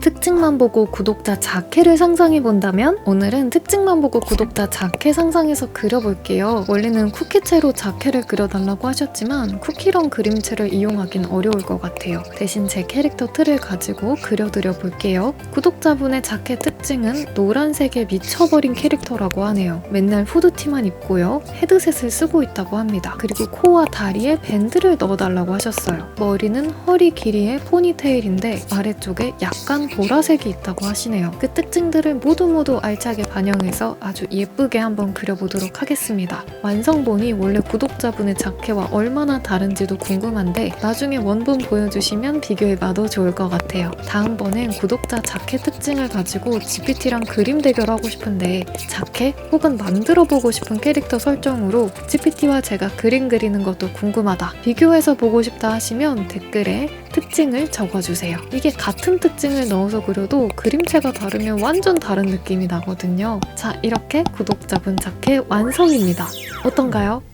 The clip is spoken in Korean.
특징만 보고 구독자 자켓을 상상해 본다면 오늘은 특징만 보고 구독자 자켓 상상해서 그려볼게요. 원래는 쿠키채로 자켓을 그려달라고 하셨지만 쿠키런 그림체를 이용하긴 어려울 것 같아요. 대신 제 캐릭터 틀을 가지고 그려드려 볼게요. 구독자분의 자켓 특징은 노란색에 미쳐버린 캐릭터라고 하네요. 맨날 후드티만 입고요. 헤드셋을 쓰고 있다고 합니다. 그리고 코와 다리에 밴드를 넣어달라고 하셨어요. 머리는 허리 길이의 포니테일인데 아래쪽에 약간 보라색이 있다고 하시네요. 그 특징들을 모두 모두 알차게 반영해서 아주 예쁘게 한번 그려보도록 하겠습니다. 완성본이 원래 구독자분의 자켓와 얼마나 다른지도 궁금한데 나중에 원본 보여주시면 비교해봐도 좋을 것 같아요. 다음번엔 구독자 자켓 특징을 가지고 GPT랑 그림 대결하고 싶은데 자켓 혹은 만들어보고 싶은 캐릭터 설정으로 GPT와 제가 그림 그리는 것도 궁금하다. 비교해서 보고 싶다 하시면 댓글에 특징을 적어주세요. 이게 같은 특징을 넣어서 그려도 그림체가 다르면 완전 다른 느낌이 나거든요. 자, 이렇게 구독자분 자켓 완성입니다. 어떤가요?